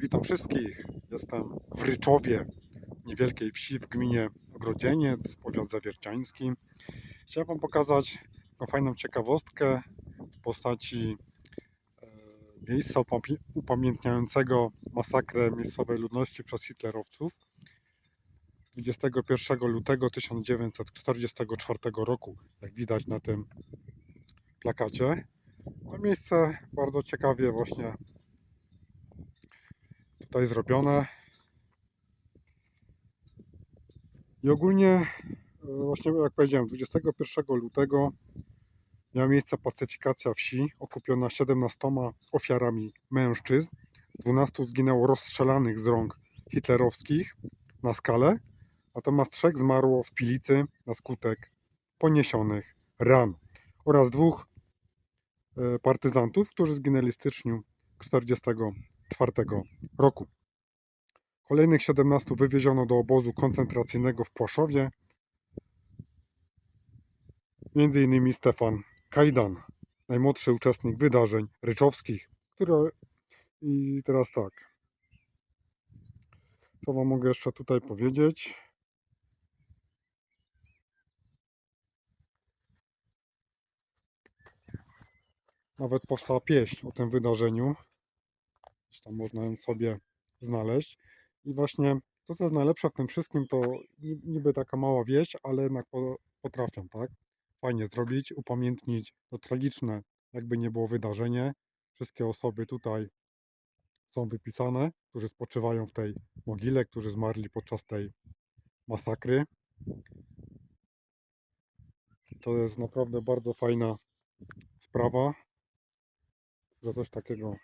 Witam wszystkich. Jestem w Ryczowie, niewielkiej wsi w gminie Ogrodzieniec, powiat zawierciański. Chciałem Wam pokazać taką fajną ciekawostkę w postaci e, miejsca upamię- upamiętniającego masakrę miejscowej ludności przez hitlerowców 21 lutego 1944 roku, jak widać na tym plakacie. No miejsce bardzo ciekawie właśnie tutaj zrobione. I ogólnie, e, właśnie jak powiedziałem, 21 lutego miała miejsce pacyfikacja wsi okupiona 17 ofiarami mężczyzn. 12 zginęło rozstrzelanych z rąk hitlerowskich na skalę, natomiast trzech zmarło w pilicy na skutek poniesionych ran oraz dwóch e, partyzantów, którzy zginęli w styczniu 1944 roku. Kolejnych 17 wywieziono do obozu koncentracyjnego w Płaszowie. Między innymi Stefan Kajdan, najmłodszy uczestnik wydarzeń ryczowskich, które i teraz tak. Co wam mogę jeszcze tutaj powiedzieć? Nawet powstała pieśń o tym wydarzeniu. Gdzieś tam można ją sobie znaleźć. I właśnie to, co jest najlepsze w tym wszystkim, to ni- niby taka mała wieś, ale jednak po- potrafią, tak? Fajnie zrobić, upamiętnić to tragiczne, jakby nie było wydarzenie. Wszystkie osoby tutaj są wypisane, którzy spoczywają w tej mogile, którzy zmarli podczas tej masakry. To jest naprawdę bardzo fajna sprawa, że coś takiego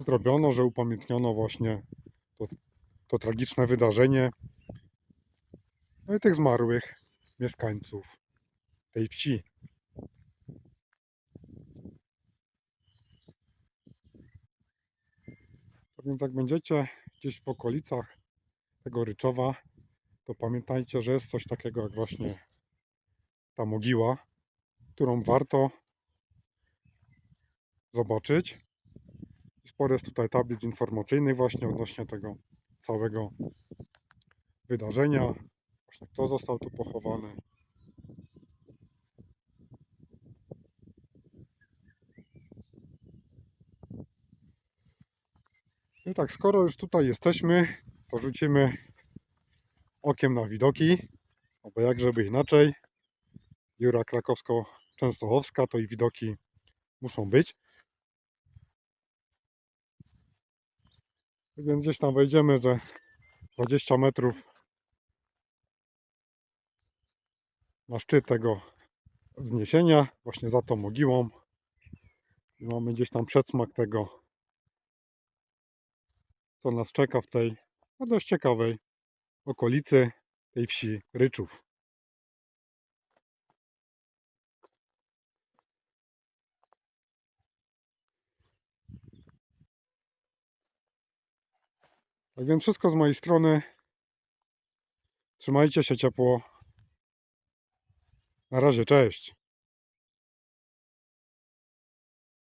zrobiono, że upamiętniono właśnie to, to tragiczne wydarzenie. No i tych zmarłych mieszkańców tej wsi. To więc jak będziecie gdzieś w okolicach tego Ryczowa, to pamiętajcie, że jest coś takiego jak właśnie ta mogiła, którą warto zobaczyć. Sporo jest tutaj tablic informacyjnych właśnie odnośnie tego całego wydarzenia. Właśnie kto został tu pochowany. I tak, skoro już tutaj jesteśmy, to rzucimy okiem na widoki, no bo jak żeby inaczej. Jura krakowsko-częstochowska, to i widoki muszą być. Więc gdzieś tam wejdziemy ze 20 metrów na szczyt tego wzniesienia, właśnie za tą mogiłą. I mamy gdzieś tam przedsmak tego, co nas czeka w tej no dość ciekawej okolicy tej wsi Ryczów. Tak więc wszystko z mojej strony. Trzymajcie się ciepło. Na razie, cześć.